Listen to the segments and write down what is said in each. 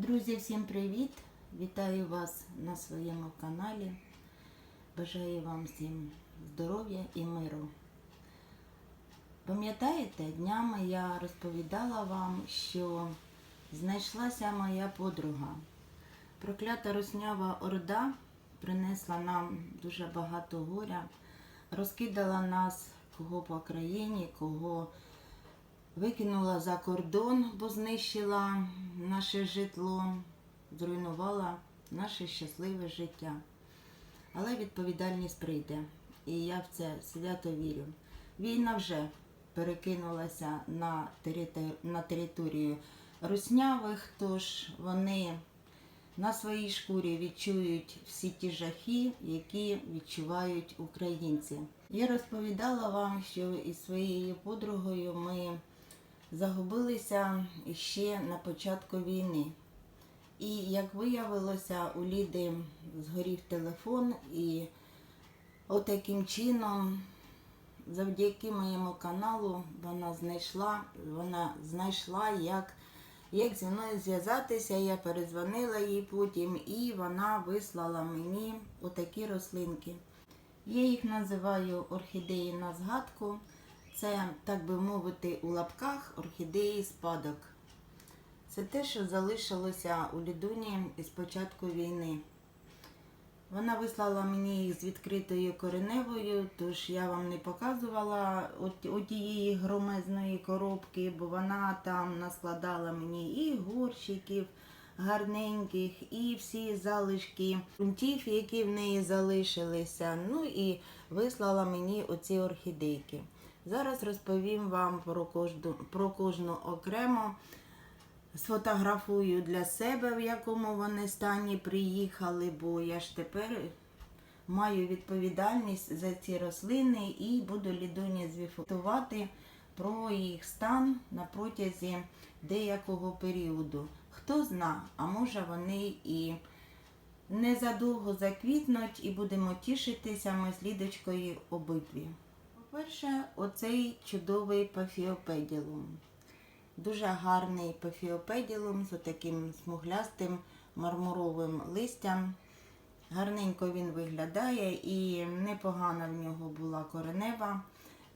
Друзі, всім привіт! Вітаю вас на своєму каналі. Бажаю вам всім здоров'я і миру. Пам'ятаєте, днями я розповідала вам, що знайшлася моя подруга. Проклята руснява орда принесла нам дуже багато горя, розкидала нас кого по країні, кого викинула за кордон, бо знищила наше житло, зруйнувала наше щасливе життя. Але відповідальність прийде. І я в це свято вірю. Війна вже перекинулася на, територ... на територію руснявих, тож вони на своїй шкурі відчують всі ті жахи, які відчувають українці. Я розповідала вам, що із своєю подругою ми загубилися ще на початку війни. І як виявилося, у Ліди згорів телефон, і отаким чином, завдяки моєму каналу, вона знайшла, вона знайшла, як, як зі мною зв'язатися. Я перезвонила їй потім, і вона вислала мені отакі рослинки. Я їх називаю орхідеї на згадку. Це, так би мовити, у лапках орхідеї спадок. Це те, що залишилося у Лідуні із початку війни. Вона вислала мені їх з відкритою кореневою, тож я вам не показувала от, от громезної коробки, бо вона там наскладала мені і горщиків гарненьких, і всі залишки ґрунтів, які в неї залишилися. Ну і вислала мені оці орхідейки. Зараз розповім вам про кожну, про кожну окремо. Сфотографую для себе, в якому вони стані приїхали, бо я ж тепер маю відповідальність за ці рослини і буду лідоні звіфотувати про їх стан на протязі деякого періоду. Хто зна, а може вони і незадовго заквітнуть і будемо тішитися ми з Лідочкою обидві. По-перше, оцей чудовий пафіопеділум. Дуже гарний пафіопеділум з таким смуглястим мармуровим листям. Гарненько він виглядає і непогана в нього була коренева.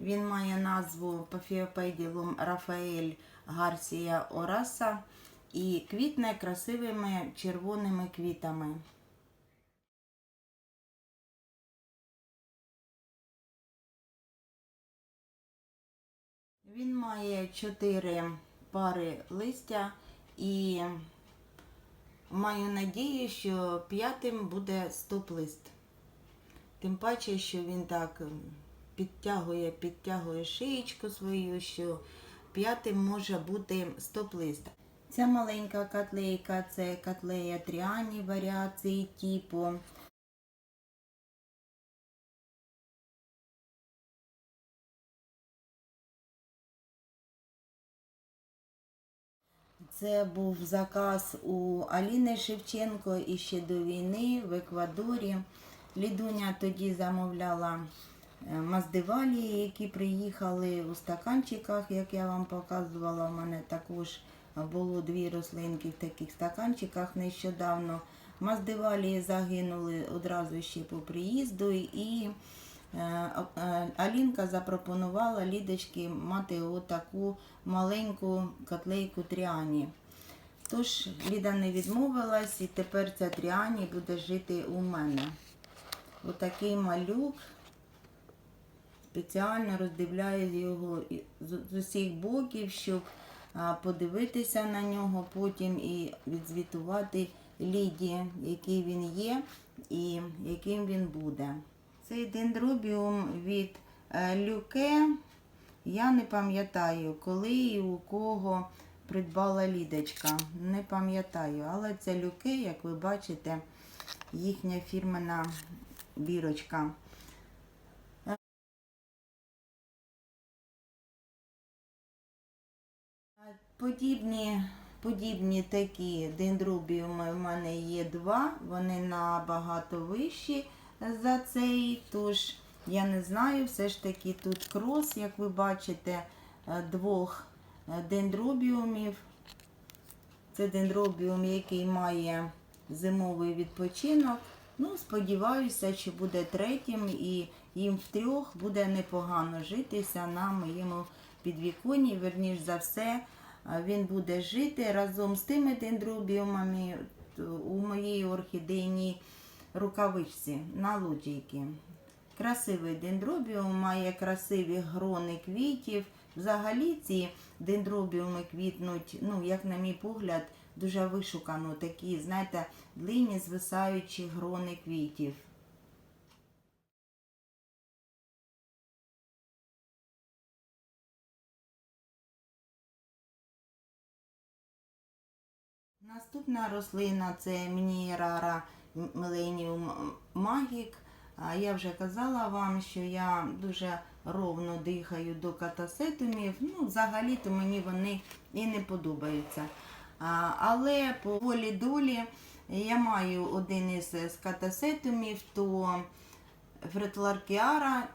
Він має назву пафіопеділум Рафаель Гарсія Ораса і квітне красивими червоними квітами. Він має чотири пари листя і маю надію, що п'ятим буде стоп-лист. Тим паче, що він так підтягує, підтягує шиєчку свою, що п'ятим може бути стоп-лист. Ця маленька котлейка це котлея тріані варіації типу. Це був заказ у Аліни Шевченко і ще до війни в Еквадорі. Лідуня тоді замовляла е, маздивалії, які приїхали у стаканчиках, як я вам показувала. У мене також було дві рослинки в таких стаканчиках нещодавно. Маздивалії загинули одразу ще по приїзду. і Алінка запропонувала Лідочки мати отаку маленьку котлейку тріані. Тож Ліда не відмовилась і тепер ця тріані буде жити у мене. Отакий малюк. Спеціально роздивляю його з усіх боків, щоб подивитися на нього потім і відзвітувати Ліді, який він є і яким він буде. Цей дендробіум від е, люке. Я не пам'ятаю, коли і у кого придбала лідочка. Не пам'ятаю, але це люке, як ви бачите, їхня фірмена бірочка. Подібні подібні такі дендробіуми в мене є два, вони набагато вищі за цей, тож я не знаю, все ж таки тут крос, як ви бачите, е, двох е, дендробіумів. Це дендробіум, який має зимовий відпочинок. Ну, сподіваюся, що буде третім і їм втрьох буде непогано житися на моєму підвіконні. Верніш за все, він буде жити разом з тими дендробіумами у моїй орхідейній рукавичці на лоджійки. Красивий дендробіум має красиві грони квітів. Взагалі ці дендробіуми квітнуть, ну, як на мій погляд, дуже вишукано. Такі, знаєте, длинні звисаючі грони квітів. Наступна рослина це Мінієрара Millennium Magic. Я вже казала вам, що я дуже ровно дихаю до катасетумів. Ну, взагалі-то мені вони і не подобаються. Але по волі долі я маю один із катасетумів, то Фретларкіара,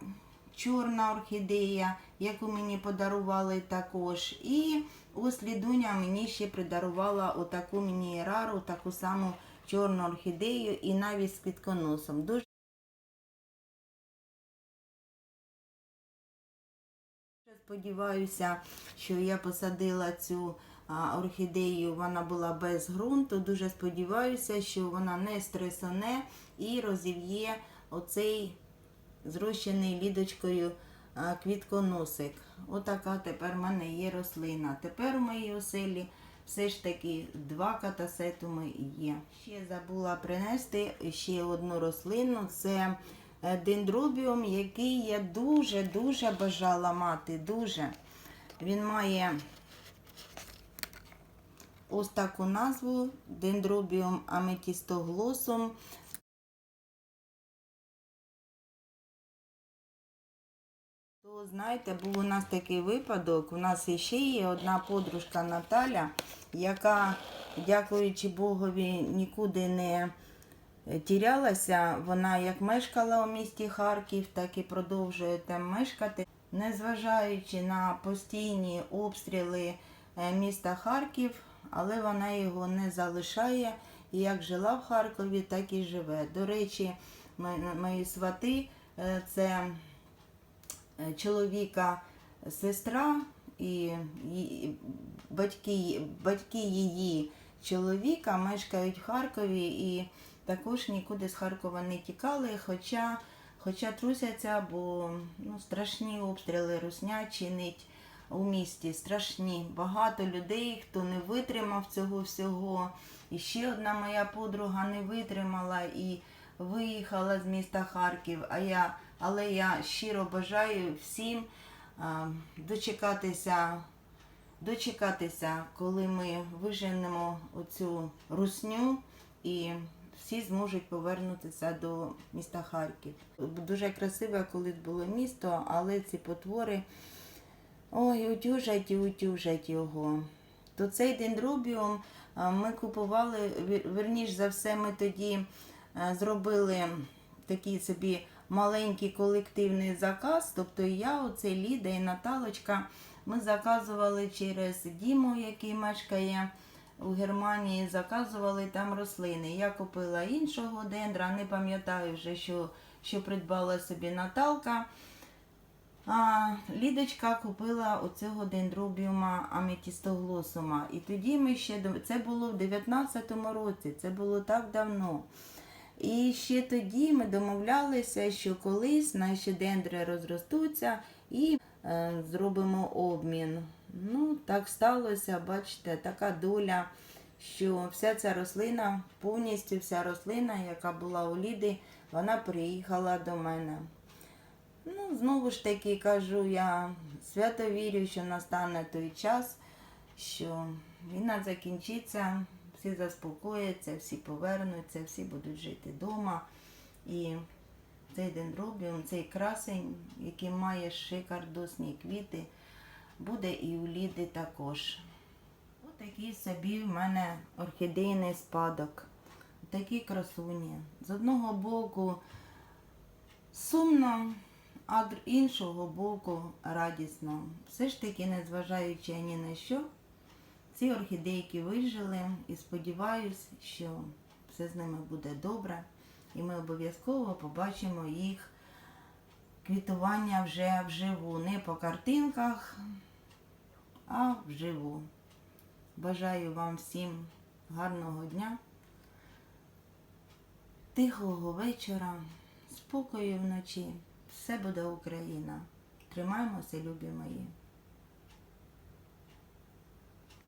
чорна орхідея, яку мені подарували також. І ось Лідуня мені ще придарувала отаку мінієрару, таку саму чорну орхідею і навіть з квітконосом. Дуже Сподіваюся, що я посадила цю орхідею, вона була без ґрунту. Дуже сподіваюся, що вона не стресоне і розів'є оцей зрощений лідочкою квітконосик. Отака тепер в мене є рослина. Тепер у моїй оселі все ж таки два катасетуми є. Ще забула принести ще одну рослину. Це е, дендробіум, який я дуже-дуже бажала мати. Дуже. Він має ось таку назву дендробіум аметістоглосум. То знаєте, був у нас такий випадок. У нас ще є одна подружка Наталя, яка, дякуючи Богові, нікуди не е, тірялася. Вона як мешкала у місті Харків, так і продовжує там мешкати. Незважаючи на постійні обстріли е, міста Харків, але вона його не залишає. І як жила в Харкові, так і живе. До речі, мої свати е, це чоловіка сестра і батьки, батьки її чоловіка мешкають в Харкові і також нікуди з Харкова не тікали, хоча, хоча трусяться, бо ну, страшні обстріли русня чинить у місті. Страшні. Багато людей, хто не витримав цього всього. І ще одна моя подруга не витримала і виїхала з міста Харків. А я, але я щиро бажаю всім дочекатися, дочекатися, коли ми виженемо оцю русню і всі зможуть повернутися до міста Харків. Дуже красиве колись було місто, але ці потвори ой, утюжать і утюжать його. То цей дендробіум ми купували, вірніш за все, ми тоді зробили такий собі маленький колективний заказ. Тобто я, оце Ліда і Наталочка, ми заказували через Діму, який мешкає у Германії, заказували там рослини. Я купила іншого дендра, не пам'ятаю вже, що, що придбала собі Наталка. А, Лідочка купила оцього дендробіума аметістоглосума. І тоді ми ще це було в 19-му році, це було так давно. І ще тоді ми домовлялися, що колись наші дендри розростуться і е, зробимо обмін. Ну, так сталося, бачите, така доля, що вся ця рослина, повністю вся рослина, яка була у Ліди, вона приїхала до мене. Ну, знову ж таки кажу, я свято вірю, що настане той час, що війна закінчиться, всі заспокояться, всі повернуться, всі будуть жити вдома. І цей дендробіум, цей красень, який має шикардосні квіти, буде і у Ліди також. Отакий собі в мене орхідейний спадок. Такі красуні. З одного боку сумно, а з іншого боку радісно. Все ж таки, незважаючи ні на що, ці орхідейки вижили і сподіваюся, що все з ними буде добре. І ми обов'язково побачимо їх квітування вже вживу. Не по картинках, а вживу. Бажаю вам всім гарного дня, тихого вечора, спокою вночі. Все буде Україна. Тримаємося, любі мої.